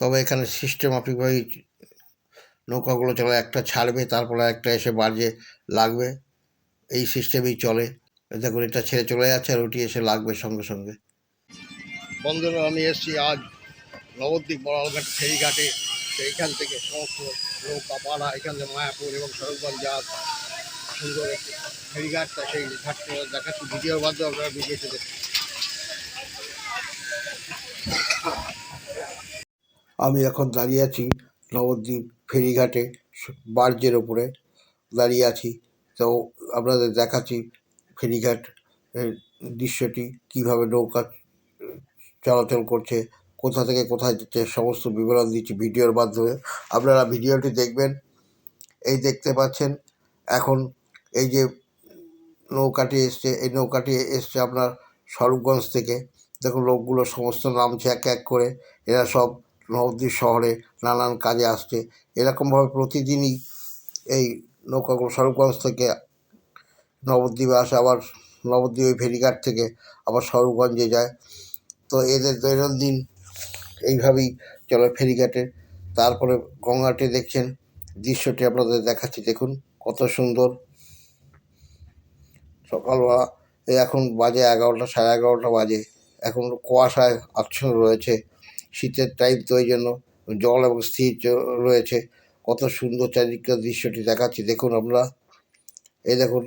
তবে এখানে সিস্টেম মাফিকভাবেই নৌকাগুলো চলে, একটা ছাড়বে, তারপরে একটা এসে বাজে লাগবে। এই সিস্টেমেই চলে। দেখুন, এটা ছেড়ে চলে যাচ্ছে, আর ওটি এসে লাগবে সঙ্গে সঙ্গে। বন্ধুরা, আমি এসেছি আজ নবদ্বীপ বড়ালঘাট ফেরিঘাটে। সেইখান থেকে সমস্ত নৌকা পাড়া এখান থেকে মায়াপুর এবং সরবগঞ্জ যা সুন্দর একটি ফেরিঘাটটা সেই ঘাটটা দেখাচ্ছি। ভিডিওর মাধ্যমে আপনারা ভিডিওতে আমি এখন দাঁড়িয়ে আছি নবদ্বীপ ফেরিঘাটে, বার্জের ওপরে দাঁড়িয়ে আছি। তো আপনাদের দেখাচ্ছি ফেরিঘাট দৃশ্যটি, কীভাবে নৌকা চলাচল করছে, কোথা থেকে কোথায় যাচ্ছে, সমস্ত বিবরণ দিচ্ছি ভিডিওর মাধ্যমে। আপনারা ভিডিওটি দেখবেন, এই দেখতে পাচ্ছেন, এখন এই যে নৌকাটি এসছে, এই নৌকাটি এসছে আপনার স্বরূপগঞ্জ থেকে। দেখুন, লোকগুলো সমস্ত নামছে এক এক করে, এরা সব নবদ্বীপ শহরে নানান কাজে আসছে। এরকমভাবে প্রতিদিনই এই নৌকাগুলো স্বরূপগঞ্জ থেকে নবদ্বীপে আসে, আবার নবদ্বীপ ফেরিঘাট থেকে আবার স্বরূপগঞ্জে যায়। তো এদের দৈনন্দিন এইভাবেই চলে ফেরিঘাটে। তারপরে গঙ্গাটে দেখছেন, দৃশ্যটি আপনাদের দেখাচ্ছি, দেখুন কত সুন্দর। সকালবেলা এখন বাজে এগারোটা, সাড়ে এগারোটা বাজে। এখন কুয়াশায় আচ্ছন্ন রয়েছে। শীতের টাইম তো ওই জন্য জল এবং স্থির রয়েছে। কত সুন্দর চারিদিকের দৃশ্যটি দেখাচ্ছি। দেখুন আমরা, এই দেখুন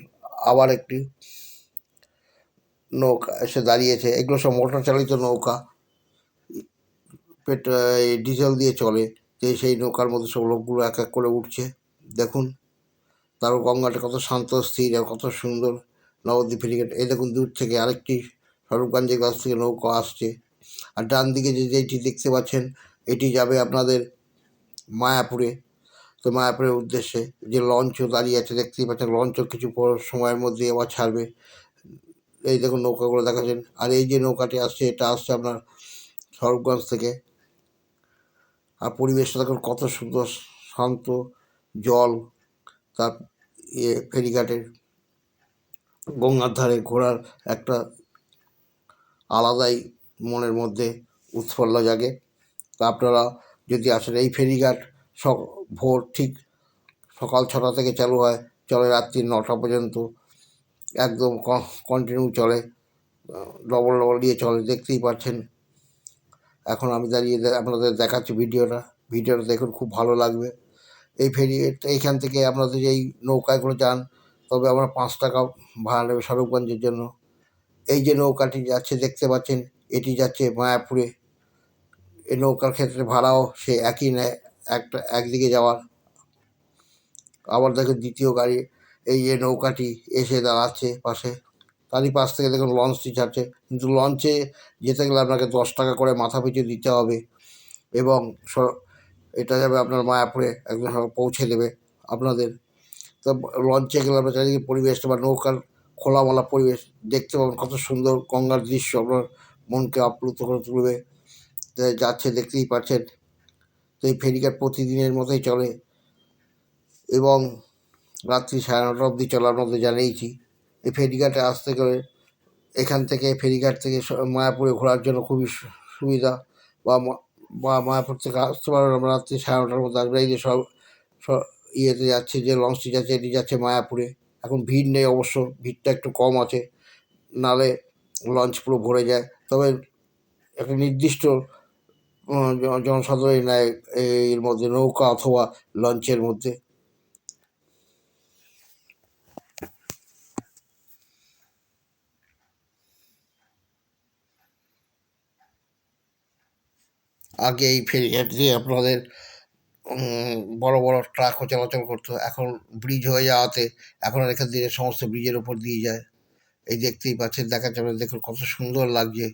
আবার একটি নৌকা এসে দাঁড়িয়েছে। এগুলো সব মোটর চালিত নৌকা। পেট ডিজেল দিয়ে চলে। যে সেই নৌকার মধ্যে সব লোকগুলো এক এক করে উঠছে। দেখুন তারপর গঙ্গাটা কত শান্ত, স্থির আর কত সুন্দর নবদ্বীপ ফেরিঘাট। এই দেখুন, দূর থেকে আরেকটি স্বরূপগঞ্জের কাছ থেকে নৌকা আসছে। আর ডান দিকে যে যেটি দেখতে পাচ্ছেন, এটি যাবে আপনাদের মায়াপুরে। তো মায়াপুরের উদ্দেশ্যে যে লঞ্চও দাঁড়িয়ে আছে, দেখতেই পাচ্ছেন লঞ্চও কিছু পর সময়ের মধ্যে আবার ছাড়বে। এই দেখুন নৌকাগুলো দেখাচ্ছেন। আর এই যে নৌকাটি আসছে, এটা আসছে আপনার স্বরূপগঞ্জ থেকে। আর পরিবেশটা দেখুন কত সুন্দর, শান্ত জল, তার ইয়ে ফেরিঘাটের গঙ্গার ধারে ঘোরার একটা আলাদাই মনের মধ্যে উৎফুল্ল জাগে। তা আপনারা যদি আসেন এই ফেরিঘাট ভোর ঠিক সকাল ছটা থেকে চালু হয়, চলে রাত্রি নটা পর্যন্ত। একদম কন্টিনিউ চলে। ডবল ডবল দিয়ে চলে, দেখতেই পাচ্ছেন। এখন আমি দাঁড়িয়ে আপনাদের দেখাচ্ছি ভিডিওটা। ভিডিওটা দেখুন, খুব ভালো লাগবে। এই ফেরি, এইখান থেকে আপনাদের এই নৌকায় করে যান, তবে আমরা পাঁচ টাকা ভাড়া নেবে স্বরূপগঞ্জের জন্য। এই যে নৌকাটি যাচ্ছে, দেখতে পাচ্ছেন এটি যাচ্ছে মায়াপুরে। এই নৌকার ক্ষেত্রে ভাড়াও সে একই নেয়, একটা একদিকে যাওয়ার। আবার দেখুন দ্বিতীয় গাড়ি, এই যে নৌকাটি এসে দাঁড়াচ্ছে পাশে। তারই পাশ থেকে দেখুন লঞ্চটি ছাড়ছে কিন্তু লঞ্চে যেতে গেলে আপনাকে দশ টাকা করে মাথা পিছু দিতে হবে এবং এটা যাবে আপনার মায়াপুরে একদম পৌঁছে দেবে আপনাদের। তো লঞ্চে গেলে আপনার চারিদিকে পরিবেশটা বা নৌকার খোলামেলা পরিবেশ দেখতে পাবেন কত সুন্দর গঙ্গার দৃশ্য আপনার মনকে আপ্লুত করে তুলবে যাচ্ছে দেখতেই পাচ্ছেন। তো এই ফেরিঘাট প্রতিদিনের মতোই চলে এবং রাত্রি সাড়ে নটা অবধি চলার মধ্যে জানিয়েছি। এই ফেরিঘাটে আসতে গেলে এখান থেকে ফেরিঘাট থেকে মায়াপুরে ঘোরার জন্য খুবই সুবিধা বা বা মায়াপুর থেকে আসতে পারবেন আমরা রাত্রি সাড়ে নটার মধ্যে আসবে। এই যে সব ইয়েতে যাচ্ছে যে লঞ্চটি যাচ্ছে, এটি যাচ্ছে মায়াপুরে। এখন ভিড় নেই অবশ্য, ভিড়টা একটু কম আছে। নালে লঞ্চ পুরো ভরে যায়। তবে একটা নির্দিষ্ট উম, জন- নেয় এর মধ্যে নৌকা অথবা লঞ্চের মধ্যে। আগে এই ফেরিঘাট দিয়ে আপনাদের বড় বড় ট্রাকও চলাচল করতো। এখন ব্রিজ হয়ে যাওয়াতে এখন এখান দিয়ে সমস্ত ব্রিজের উপর দিয়ে যায়। এই দেখতেই পাচ্ছেন, দেখা যাবে, দেখুন কত সুন্দর লাগছে।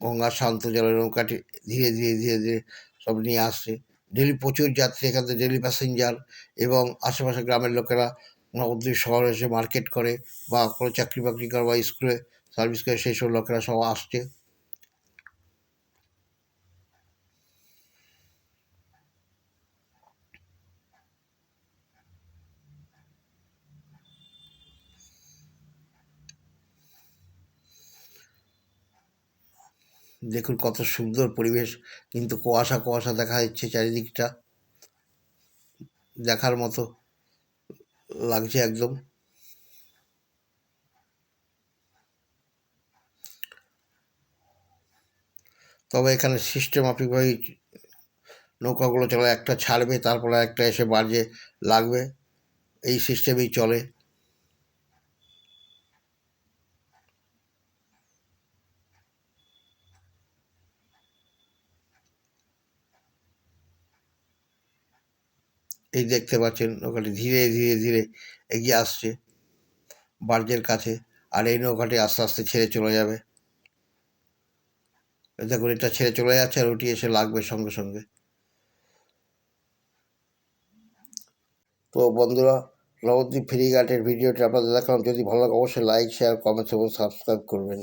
গঙ্গা শান্ত জলের নৌকাটি ধীরে ধীরে ধীরে ধীরে সব নিয়ে আসছে। ডেলি প্রচুর যাত্রী এখান থেকে ডেলি প্যাসেঞ্জার এবং আশেপাশে গ্রামের লোকেরা নবদ্বীপ শহরে এসে মার্কেট করে বা কোনো চাকরি বাকরি করে বা স্কুলে সার্ভিস করে, সেই সব লোকেরা সব আসছে। দেখুন কত সুন্দর পরিবেশ, কিন্তু কুয়াশা কুয়াশা দেখা যাচ্ছে চারিদিকটা। দেখার মতো লাগছে একদম। তবে এখানে সিস্টেম সিস্টেমাটিকভাবেই নৌকাগুলো চলে, একটা ছাড়বে, তারপরে একটা এসে বাজে লাগবে। এই সিস্টেমেই চলে। এই দেখতে পাচ্ছেন নৌকাটি ধীরে ধীরে ধীরে এগিয়ে আসছে। বার্জের কাছে আর এই নৌকাটি আস্তে আস্তে ছেড়ে চলে যাবে। দেখুন এটা ছেড়ে চলে যাচ্ছে আর ওটি এসে লাগবে সঙ্গে সঙ্গে। তো বন্ধুরা, নবদ্বীপ ফেরিঘাটের ভিডিওটি আপনাদের দেখালাম। যদি ভালো লাগে, অবশ্যই লাইক শেয়ার কমেন্টস এবং সাবস্ক্রাইব করবেন।